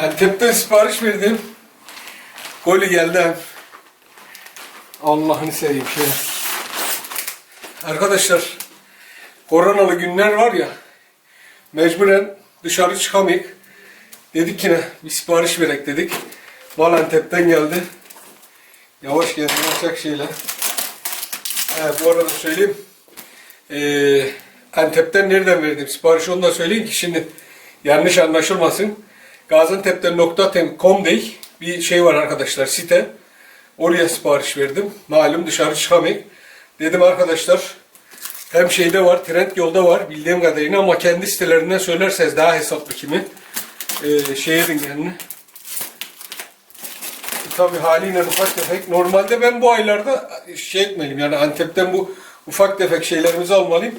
Antep'ten sipariş verdim. Koli geldi. Allah'ını seveyim şey. Arkadaşlar koronalı günler var ya mecburen dışarı çıkamayık. Dedik yine bir sipariş verek dedik. Mal Antep'ten geldi. Yavaş geldi olacak şeyler. Evet, bu arada söyleyeyim. Ee, Antep'ten nereden verdim sipariş onu da söyleyeyim ki şimdi yanlış anlaşılmasın. Gaziantep'ten.com değil bir şey var arkadaşlar site. Oraya sipariş verdim. Malum dışarı çıkamayık. Dedim arkadaşlar hem şeyde var, trend yolda var bildiğim kadarıyla ama kendi sitelerinden söylerseniz daha hesaplı kimi. Ee, şey edin yani. Tabii haliyle ufak tefek. Normalde ben bu aylarda şey etmeliyim yani Antep'ten bu ufak tefek şeylerimizi almalıyım.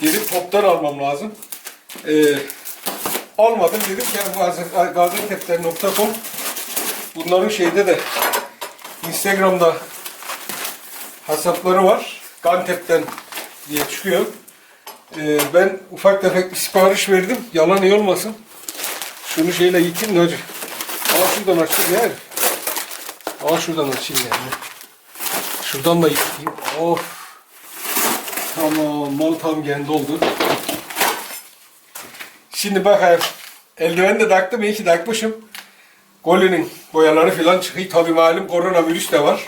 Gidip toptan almam lazım. Ee, almadım dedim ki bu Gazi- gaziantep'ten.com bunların şeyde de Instagram'da hesapları var. Gantep'ten diye çıkıyor. Ee, ben ufak tefek bir sipariş verdim. Yalan iyi olmasın. Şunu şeyle yıkayım da hacı. Aa şuradan açayım yani. Aa şuradan açayım yani. Şuradan da yıkayayım. Of. Tamam mal tam kendi oldu. Şimdi bakayım. Eldiven de taktım. iyi ki takmışım. Golünün boyaları falan çıkıyor. Tabi malum koronavirüs de var.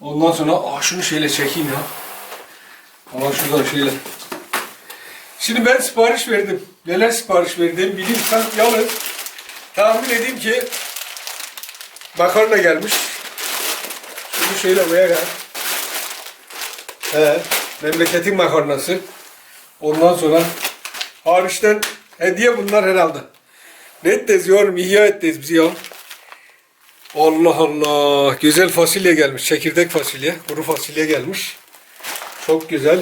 Ondan sonra aa şunu şöyle çekeyim ya. Aa şuradan şöyle. Şimdi ben sipariş verdim. Neler sipariş verdim bilirsem yalnız tahmin edeyim ki makarna gelmiş. Şunu şöyle koyar ya. He, memleketin makarnası. Ondan sonra hariçten hediye bunlar herhalde. Ne edeceğiz yorum ihya edeceğiz biz ya. Allah Allah. Güzel fasulye gelmiş. Çekirdek fasulye. Kuru fasulye gelmiş. Çok güzel.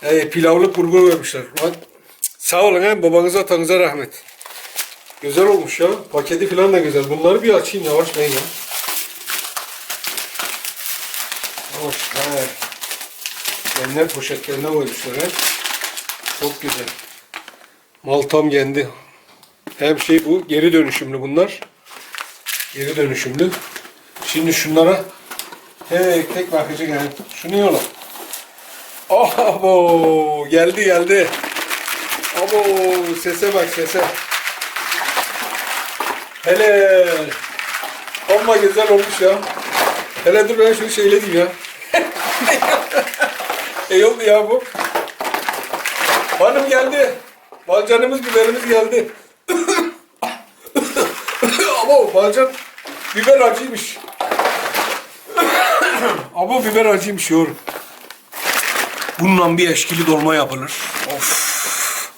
Hey, pilavlık kurgu vermişler. Lan, Sağ olun he, babanıza atanıza rahmet. Güzel olmuş ya. Paketi falan da güzel. Bunları bir açayım yavaş ben ya. Hoş. He. Genler poşetlerine koymuşlar he. Çok güzel. Mal tam kendi. Hem şey bu geri dönüşümlü bunlar. Geri dönüşümlü. Şimdi şunlara tek tek bakacak yani. Şunu yola. Abo geldi geldi. Abo sese bak sese. Hele. Amma güzel olmuş ya. Hele dur ben şunu şeyledim ya. İyi oldu ya bu. Hanım geldi. Balcanımız biberimiz geldi. Abo balcan biber acıymış. Abo biber acıymış yorum. Bununla bir eşkili dolma yapılır. Of.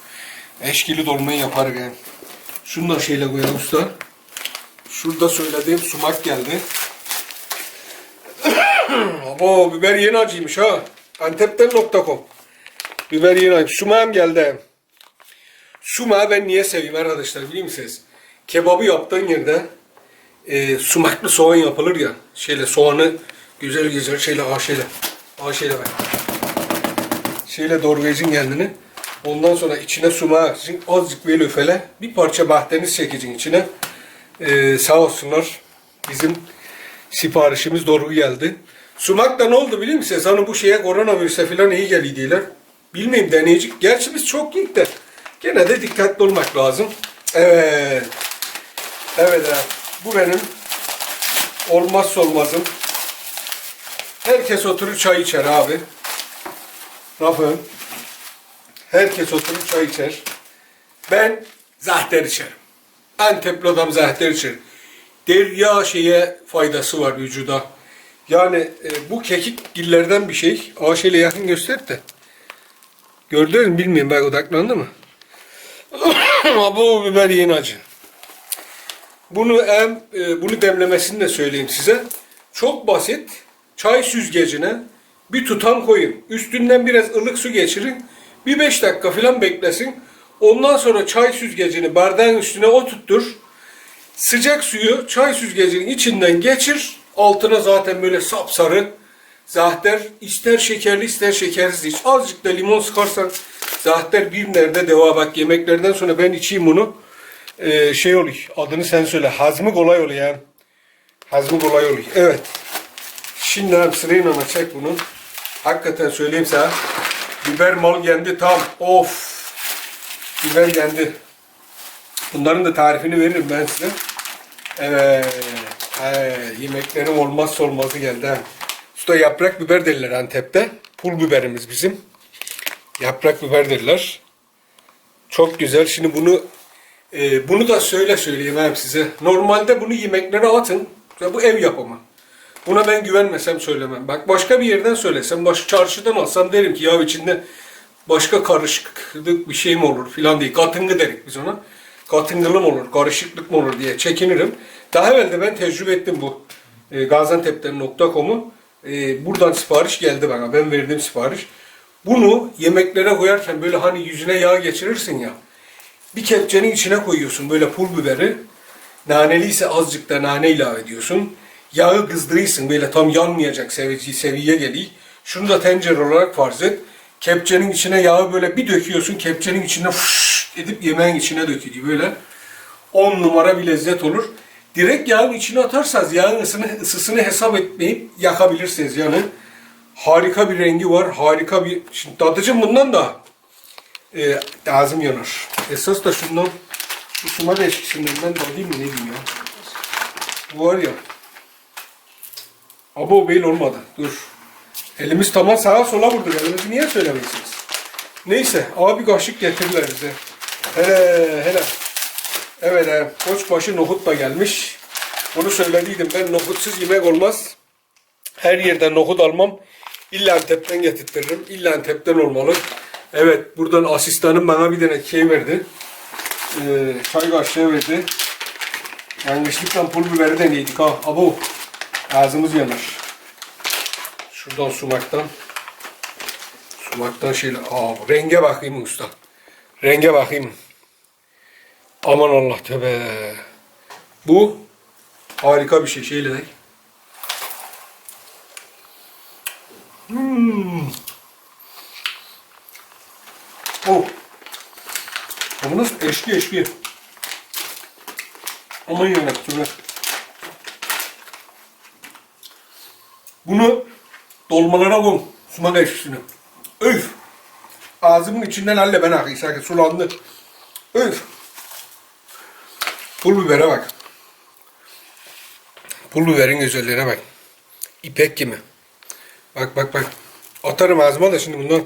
Eşkili dolmayı yapar yani. Şunu da şeyle koyalım usta. Şurada söylediğim sumak geldi. Abo biber yeni acıymış ha. Antepten.com Biber yeni acı. Sumağım geldi. Sumağı ben niye seveyim arkadaşlar biliyor musunuz? Kebabı yaptığın yerde e, sumaklı soğan yapılır ya. Şeyle soğanı güzel güzel şeyle ah şeyle. Ah şeyle ben şeyle doğrayacaksın kendini. Ondan sonra içine sumağı atacaksın. Azıcık böyle üfele. Bir parça bahteniz çekeceksin içine. Ee, sağ olsunlar. Bizim siparişimiz doğru geldi. Sumak da ne oldu biliyor musun? Hani bu şeye koronavirüse falan iyi geliyor diyorlar. Bilmeyeyim deneyecek. Gerçi biz çok ilk. Gene de dikkatli olmak lazım. Evet. Evet. Bu benim olmazsa olmazım. Herkes oturur çay içer abi. Rafım. Herkes oturup çay içer. Ben zahter içerim. Antepli adam zahter içer. Derya şeye faydası var vücuda. Yani e, bu kekik gillerden bir şey. Aşeyle yakın göster de. Gördünüz mü bilmiyorum. Bak odaklandı mı? Ama bu biber yeni acı. Bunu em, e, bunu demlemesini de söyleyeyim size. Çok basit. Çay süzgecine bir tutam koyun. Üstünden biraz ılık su geçirin. Bir 5 dakika falan beklesin. Ondan sonra çay süzgecini bardağın üstüne oturttur. Sıcak suyu çay süzgecinin içinden geçir. Altına zaten böyle sapsarı zahter ister şekerli ister şekersiz iç. Azıcık da limon sıkarsan zahter bir nerede deva bak yemeklerden sonra ben içeyim bunu. e, şey oluyor. Adını sen söyle. Hazmı kolay oluyor yani. Hazmı kolay oluyor. Evet. Şimdi hem sırayla çek bunu. Hakikaten söyleyeyim sana. Biber mal yendi tam. Of. Biber yendi. Bunların da tarifini veririm ben size. Evet. He, yemeklerin olmazsa olmazı geldi. ha. Usta yaprak biber derler Antep'te. Pul biberimiz bizim. Yaprak biber derler. Çok güzel. Şimdi bunu e, bunu da söyle söyleyeyim hem size. Normalde bunu yemeklere atın. Bu ev yapımı. Buna ben güvenmesem söylemem. Bak başka bir yerden söylesem, başka çarşıdan alsam derim ki ya içinde başka karışıklık bir şey mi olur filan diye. Katıngı derik biz ona. Katıngılı mı olur, karışıklık mı olur diye çekinirim. Daha evvel de ben tecrübe ettim bu e, gaziantep'ten.com'u. E, buradan sipariş geldi bana. Ben verdim sipariş. Bunu yemeklere koyarken böyle hani yüzüne yağ geçirirsin ya. Bir kepçenin içine koyuyorsun böyle pul biberi. Naneliyse azıcık da nane ilave ediyorsun. Yağı kızdırırsın böyle tam yanmayacak seviye, seviye geliyor. Şunu da tencere olarak farz et. Kepçenin içine yağı böyle bir döküyorsun. Kepçenin içine fış edip yemeğin içine dökülüyor böyle. 10 numara bir lezzet olur. Direkt yağın içine atarsanız yağın ısını, ısısını hesap etmeyip yakabilirsiniz yani. Harika bir rengi var. Harika bir... Şimdi tadıcım bundan da e, ağzım yanar. Esas da şundan şu sumak eşkisinden ben tadayım mı ne diyeyim ya. Bu var ya. Abo beyl olmadı. Dur. Elimiz tamam sağa sola vurduk. Elimizi niye söylemeyesiniz? Neyse. Abi kaşık getirdiler bize. Hele hele. Evet he. Koçbaşı nohut da gelmiş. Bunu söylediydim. Ben nohutsuz yemek olmaz. Her yerden nohut almam. İlla Antep'ten getirtirim. İlla Antep'ten olmalı. Evet buradan asistanım bana bir tane şey verdi. Ee, çay kaşığı verdi. Yanlışlıkla pul biberi deneydik ha. Abo. Ağzımız yanar. Şuradan sumaktan. Sumaktan şeyle. Aa, renge bakayım usta. Renge bakayım. Aman Allah tövbe. Bu harika bir şey. Şeyle de. Hmm. Oh. Ama nasıl eşki eşki. Aman yarabbim. Bunu dolmalara koy. Sumak eşkisini. Öf. Ağzımın içinden halle ben akıyı sanki sulandı. Öf. Pul bibere bak. Pul biberin güzelliğine bak. İpek gibi. Bak bak bak. Atarım ağzıma da şimdi bundan.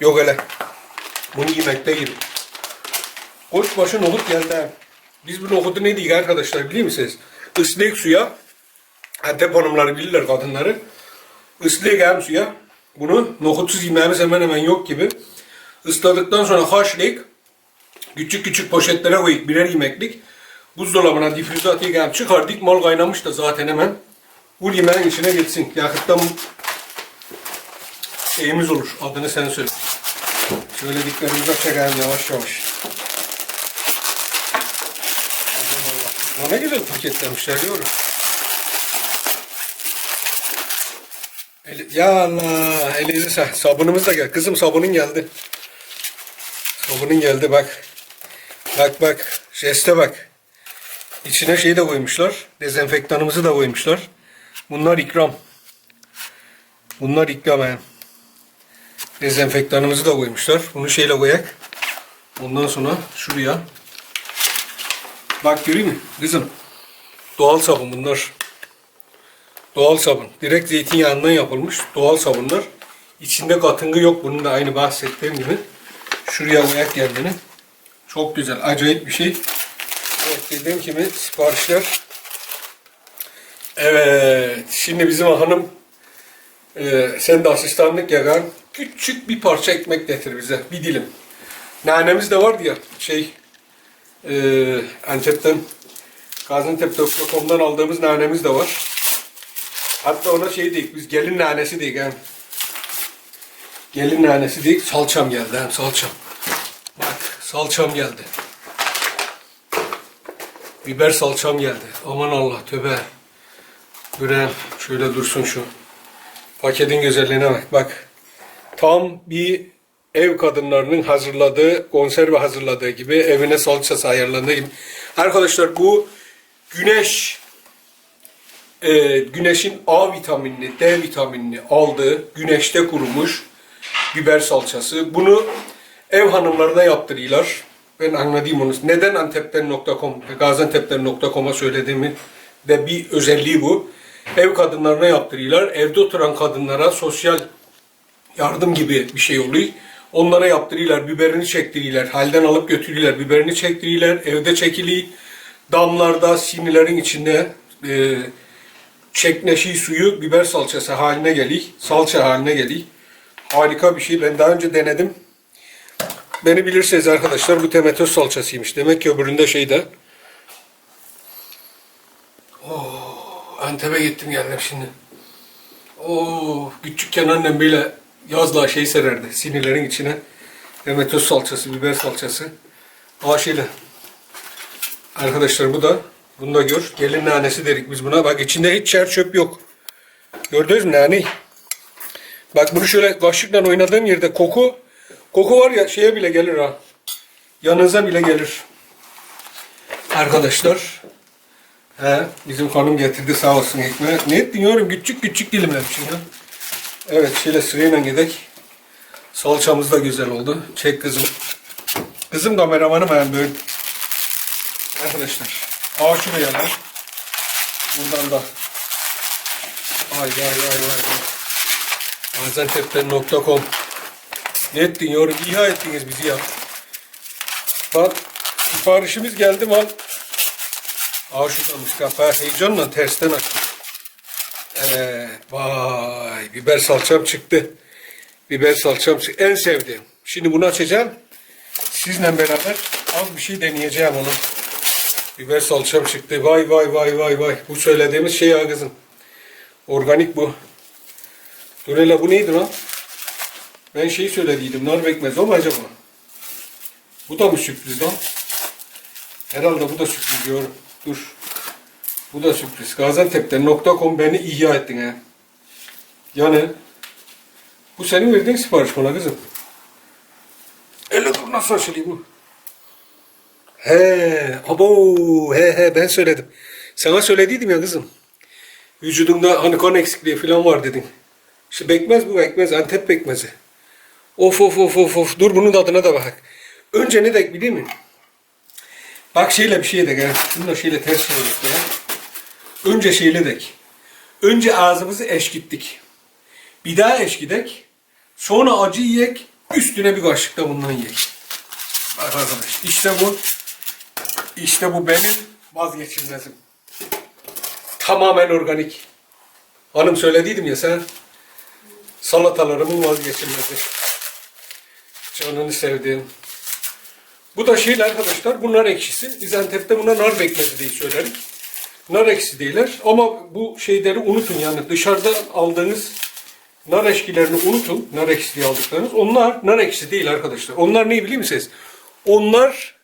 Yok hele. Bunu yemekte yerim. Koçbaşı nohut geldi ha. Biz bu nohutu ne diyoruz arkadaşlar biliyor musunuz? Islak suya Antep hanımları bilirler kadınları. Islak hem suya. Bunu nohutsuz yemeğimiz hemen hemen yok gibi. Isladıktan sonra haşlayıp küçük küçük poşetlere koyup birer yemeklik buzdolabına difrize atıyık hem çıkardık mal kaynamış da zaten hemen bu yemeğin içine geçsin. Yakıttan şeyimiz olur. Adını sen söyle. Söylediklerimizi çekelim yavaş yavaş. Ya ne güzel paketlemişler diyorum. Ya Allah, elinize. Sabunumuz da geldi. Kızım sabunun geldi. Sabunun geldi bak. Bak bak, jeste bak. İçine şey de koymuşlar. Dezenfektanımızı da koymuşlar. Bunlar ikram. Bunlar ikram yani. Dezenfektanımızı da koymuşlar. Bunu şeyle koyak. Ondan sonra şuraya. Bak göreyim mi kızım? Doğal sabun bunlar. Doğal sabun. Direkt zeytinyağından yapılmış doğal sabunlar. İçinde katıngı yok. Bunun da aynı bahsettiğim gibi. Şuraya koyak kendini. Çok güzel. Acayip bir şey. Evet dediğim gibi siparişler. Evet. Şimdi bizim hanım e, sen de asistanlık yakan küçük bir parça ekmek getir bize. Bir dilim. Nanemiz de vardı ya şey e, Antep'ten Gaziantep.com'dan aldığımız nanemiz de var. Hatta ona şey dedik biz gelin nanesi dedik hem. Gelin nanesi dedik salçam geldi hem salçam. Bak salçam geldi. Biber salçam geldi. Aman Allah tövbe. Gören şöyle dursun şu. Paketin güzelliğine bak. Bak. Tam bir ev kadınlarının hazırladığı, konserve hazırladığı gibi evine salçası ayarlandığı gibi. Arkadaşlar bu güneş e, güneşin A vitaminini, D vitaminini aldığı güneşte kurumuş biber salçası. Bunu ev hanımlarına yaptırıyorlar. Ben anladığım onu. Neden antepten.com, gaziantepten.com'a söylediğimi de bir özelliği bu. Ev kadınlarına yaptırıyorlar. Evde oturan kadınlara sosyal yardım gibi bir şey oluyor. Onlara yaptırıyorlar, biberini çektiriyorlar, halden alıp götürüyorlar, biberini çektiriyorlar, evde çekiliyor. Damlarda, sinilerin içinde e, çekneşi suyu biber salçası haline geliyor, salça haline geliyor. Harika bir şey. Ben daha önce denedim. Beni bilirseniz arkadaşlar bu temetöz salçasıymış. Demek ki öbüründe şeyde. Oh, Antep'e gittim geldim şimdi. Oo, küçükken annem böyle yazlığa şey sererdi sinirlerin içine. Demetöz salçası, biber salçası. Aşıyla. Arkadaşlar bu da, bunu da gör. Gelin nanesi dedik biz buna. Bak içinde hiç çer çöp yok. Gördünüz mü naneyi? Bak bunu şöyle kaşıkla oynadığım yerde koku, koku var ya şeye bile gelir ha. Yanınıza bile gelir. Arkadaşlar. He, bizim hanım getirdi sağ olsun ekmeği. Ne ettin yorum küçük küçük dilim hepsini ya. Evet şöyle sırayla gidelim. Salçamız da güzel oldu. Çek kızım. Kızım kameramanım ben böyle. Arkadaşlar. Aa şuraya lan. Bundan da. Ay vay vay vay. Gaziantep'ten.com Ne ettin yorum? İha ettiniz bizi ya. Bak siparişimiz geldi mal. Aa şuradamış kapağı heyecanla tersten aç. Evet vay biber salçam çıktı. Biber salçam çıktı. En sevdiğim. Şimdi bunu açacağım. Sizinle beraber az bir şey deneyeceğim onu. Biber salçam çıktı. Vay vay vay vay vay. Bu söylediğimiz şey ya kızım. Organik bu. Dur hele bu neydi lan? Ben şeyi söylediydim. Nar bekmez o mu acaba? Bu da mı sürpriz lan? Herhalde bu da sürpriz diyorum. Dur. Bu da sürpriz. Gaziantep'ten.com beni ihya ettin ha. Yani bu senin verdiğin sipariş bana kızım. Elle dur nasıl açılıyor bu? He, abo, he he ben söyledim. Sana söylediydim ya kızım. Vücudumda hani kan eksikliği falan var dedin. İşte bekmez bu bekmez, Antep bekmezi. Of of of of of. Dur bunun tadına da bak. Önce ne dek biliyor musun? Bak şeyle bir şey de gel. Bunu da şeyle ters çevirdik ya. Önce şeyle dek. Önce ağzımızı eşkittik. Bir daha eşkidek. Sonra acı yiyek. Üstüne bir kaşık da bundan yiyek. Bak arkadaş işte bu. İşte bu benim vazgeçilmezim. Tamamen organik. Hanım söylediydim ya sen. Salatalarımın vazgeçilmezi. Canını sevdiğim. Bu da şeyle arkadaşlar bu nar ekşisi. Biz Antep'te buna nar bekmezi diye söylerik. Nar ekşisi değiller ama bu şeyleri unutun yani dışarıda aldığınız nar eşkilerini unutun. Nar ekşisi diye aldıklarınız. Onlar nar ekşisi değil arkadaşlar. Onlar ne biliyor musunuz? Onlar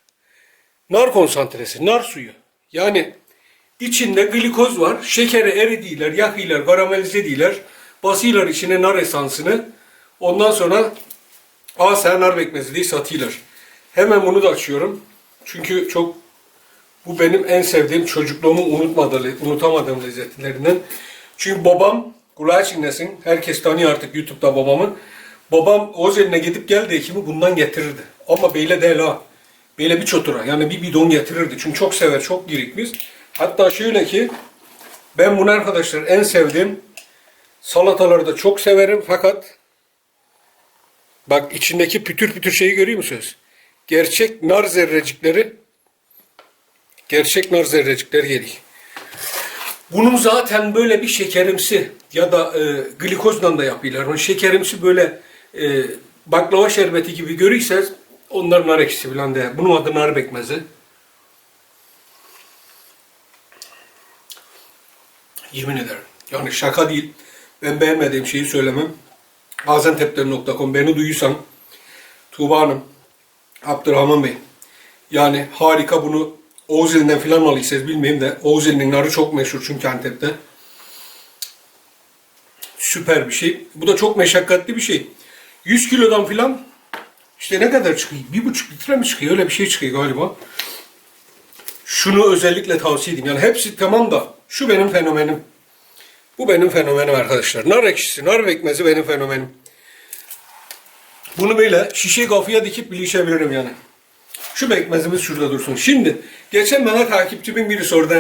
nar konsantresi, nar suyu. Yani içinde glikoz var. Şekeri eridiler, yakıyorlar, karamelize ediyorlar. Basıyorlar içine nar esansını. Ondan sonra aa sen nar bekmezi diye satıyorlar. Hemen bunu da açıyorum. Çünkü çok bu benim en sevdiğim çocukluğumu unutmadığı, unutamadığım lezzetlerinden. Çünkü babam kulağı çinlesin. Herkes tanıyor artık YouTube'da babamı. Babam Ozel'ine gidip geldi ekimi bundan getirirdi. Ama beyle değil ha. Böyle bir çotura yani bir bidon getirirdi. Çünkü çok sever, çok girikmiz. Hatta şöyle ki ben bunu arkadaşlar en sevdiğim salataları da çok severim fakat bak içindeki pütür pütür şeyi görüyor musunuz? Gerçek nar zerrecikleri gerçek nar zerrecikleri geliyor. Bunun zaten böyle bir şekerimsi ya da e, glikozdan da yapıyorlar. O şekerimsi böyle e, baklava şerbeti gibi görürseniz onlar nar ekşisi falan değil. Bunun adı nar bekmezi. Yemin ederim. Yani şaka değil. Ben beğenmediğim şeyi söylemem. Gaziantep'ten.com beni duyuyorsan Tuğba Hanım, Abdurrahman Bey. Yani harika bunu Oğuzeli'nden falan alıyorsanız bilmeyeyim de Oğuzeli'nin narı çok meşhur çünkü Antep'te. Süper bir şey. Bu da çok meşakkatli bir şey. 100 kilodan filan İşte ne kadar çıkıyor? Bir buçuk litre mi çıkıyor? Öyle bir şey çıkıyor galiba. Şunu özellikle tavsiye edeyim. Yani hepsi tamam da şu benim fenomenim. Bu benim fenomenim arkadaşlar. Nar ekşisi, nar pekmezi benim fenomenim. Bunu böyle şişe kafaya dikip bile yani. Şu pekmezimiz şurada dursun. Şimdi geçen bana takipçimin biri sordu.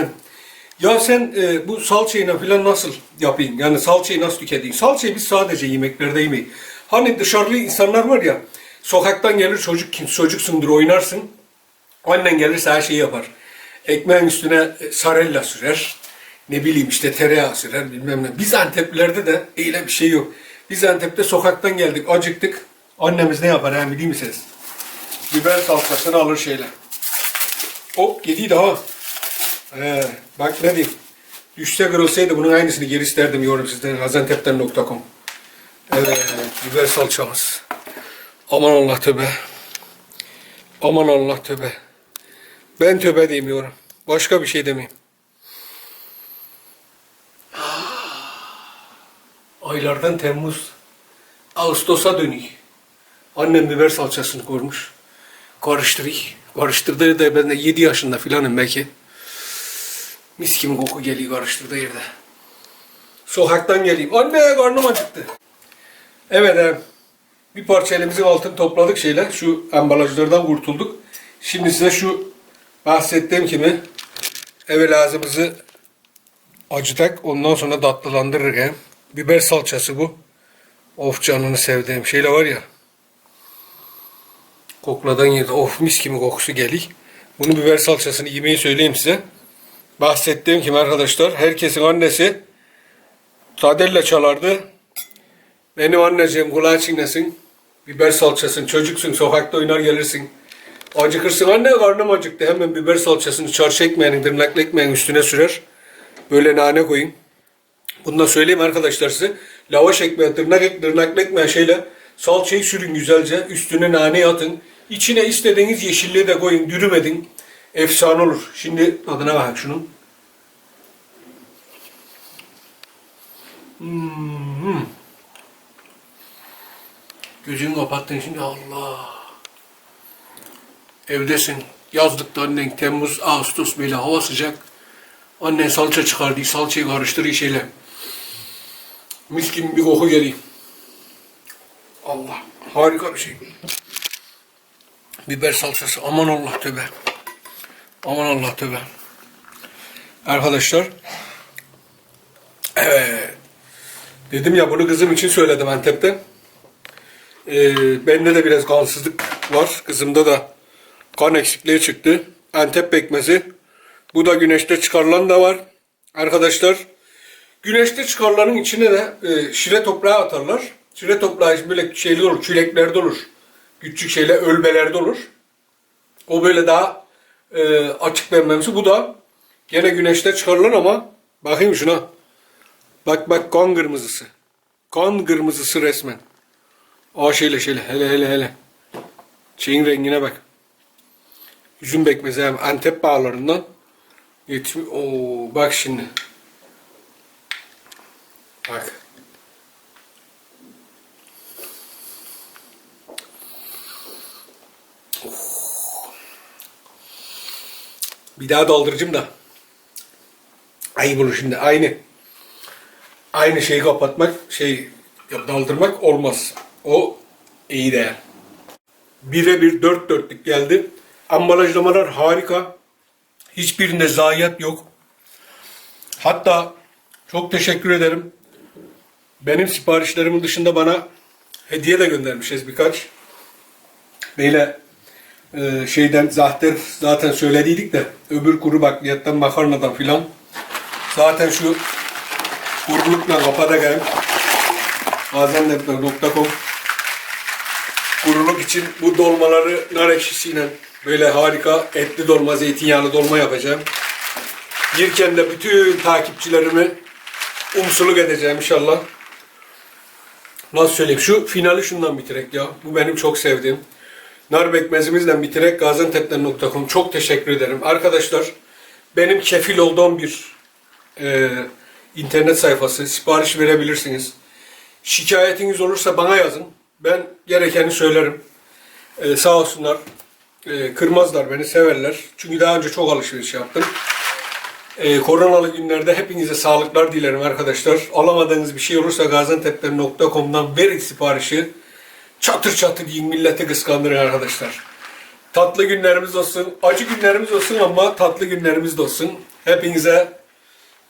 Ya sen e, bu salçayla falan nasıl yapayım? Yani salçayı nasıl tüketeyim? Salçayı biz sadece yemeklerde yemeyiz. Hani dışarılı insanlar var ya, sokaktan gelir çocuk kim çocuksundur oynarsın. Annen gelirse her şeyi yapar. Ekmeğin üstüne e, sarella sürer. Ne bileyim işte tereyağı sürer bilmem ne. Biz Anteplilerde de öyle bir şey yok. Biz Antep'te sokaktan geldik, acıktık. Annemiz ne yapar hem biliyor musunuz? Biber salçasını alır şeyle. Hop yedi daha. Ee, bak ne diyeyim. Düşse kırılsaydı bunun aynısını geri isterdim yorum sizden. Hazantep'ten.com Evet, biber salçamız. Aman Allah töbe. Aman Allah töbe. Ben töbe demiyorum. Başka bir şey demeyeyim. Aylardan Temmuz, Ağustos'a dönüyor. Annem biber salçasını koymuş. Karıştırıyor. Karıştırdığı da ben de 7 yaşında filanım belki. Mis gibi koku geliyor karıştırdığı yerde. Sokaktan geleyim. Anne karnım acıktı. Evet he. Bir parça elimizin altını topladık şeyler. Şu ambalajlardan kurtulduk. Şimdi size şu bahsettiğim kimi eve lazımızı acıtak. Ondan sonra tatlılandırır he. Biber salçası bu. Of canını sevdiğim şeyle var ya. Kokladan yedi. Of mis gibi kokusu geliyor. Bunu biber salçasını yemeyi söyleyeyim size. Bahsettiğim kim arkadaşlar? Herkesin annesi Tadelle çalardı. Benim anneciğim kulağı çiğnesin. Biber salçasın. Çocuksun sokakta oynar gelirsin. Acıkırsın anne karnım acıktı. Hemen biber salçasını çarşı ekmeğinin tırnaklı ekmeğin üstüne sürer. Böyle nane koyun. Bunu da söyleyeyim arkadaşlar size. Lavaş ekmeği, tırnak ek, tırnaklı ekmeği şeyle salçayı sürün güzelce. Üstüne nane atın. İçine istediğiniz yeşilliği de koyun. Dürüm edin. Efsane olur. Şimdi tadına bak şunun. Hmm. Gözünü kapattın şimdi Allah. Evdesin. Yazlıkta annen Temmuz, Ağustos böyle hava sıcak. Annen salça çıkardı. Salçayı karıştırıyor şeyle. Mis gibi bir koku geliyor. Allah. Harika bir şey. Biber salçası. Aman Allah tövbe. Aman Allah tövbe. Arkadaşlar. Evet. Dedim ya bunu kızım için söyledim Antep'ten. Ee, bende de biraz kansızlık var. Kızımda da kan eksikliği çıktı. Antep pekmezi. Bu da güneşte çıkarılan da var. Arkadaşlar güneşte çıkarılanın içine de e, şire toprağı atarlar. Şire toprağı böyle şeyler olur, çüleklerde olur. Küçük şeyler, ölbelerde olur. O böyle daha e, açık vermemesi. Bu da gene güneşte çıkarılır ama bakayım şuna. Bak bak kan kırmızısı. Kan kırmızısı resmen. Aa şeyle şeyle hele hele hele. Şeyin rengine bak. Üzüm bekmezi hem Antep bağlarından. Yetişmiş. Oo bak şimdi. Oh. Bir daha dolduracağım da. Ay bunu şimdi aynı aynı şeyi kapatmak, şey daldırmak olmaz. O iyi değer. Bire bir dört dörtlük geldi. Ambalajlamalar harika. Hiçbirinde zayiat yok. Hatta çok teşekkür ederim. Benim siparişlerimin dışında bana hediye de göndermişiz birkaç. Böyle e, şeyden zahter zaten söylediydik de öbür kuru bakliyattan makarnadan filan. Zaten şu Kurulukla kapada gel. Gaziantep.com Kuruluk için bu dolmaları nar ekşisiyle böyle harika etli dolma, zeytinyağlı dolma yapacağım. Yerken de bütün takipçilerimi umsuluk edeceğim inşallah. Nasıl söyleyeyim? Şu finali şundan bitirek ya. Bu benim çok sevdiğim. Nar bekmezimizle bitirek gaziantep'ten.com çok teşekkür ederim. Arkadaşlar benim kefil olduğum bir e, internet sayfası sipariş verebilirsiniz. Şikayetiniz olursa bana yazın. Ben gerekeni söylerim. Ee, sağ olsunlar. Ee, kırmazlar beni, severler. Çünkü daha önce çok alışveriş yaptım. Ee, koronalı günlerde hepinize sağlıklar dilerim arkadaşlar. Alamadığınız bir şey olursa gaziantep'ten.com'dan verin siparişi. Çatır çatır yiyin milleti kıskandırın arkadaşlar. Tatlı günlerimiz olsun, acı günlerimiz olsun ama tatlı günlerimiz de olsun. Hepinize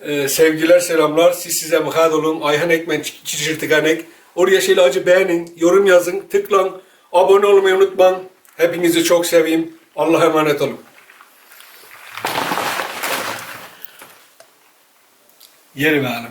e, sevgiler, selamlar. Siz size mıhad olun. Ayhan Ekmen Çiçirtikanek. Oraya şeyle acı beğenin, yorum yazın, tıklan, abone olmayı unutmayın. Hepinizi çok seveyim. Allah'a emanet olun. Yerim hanım.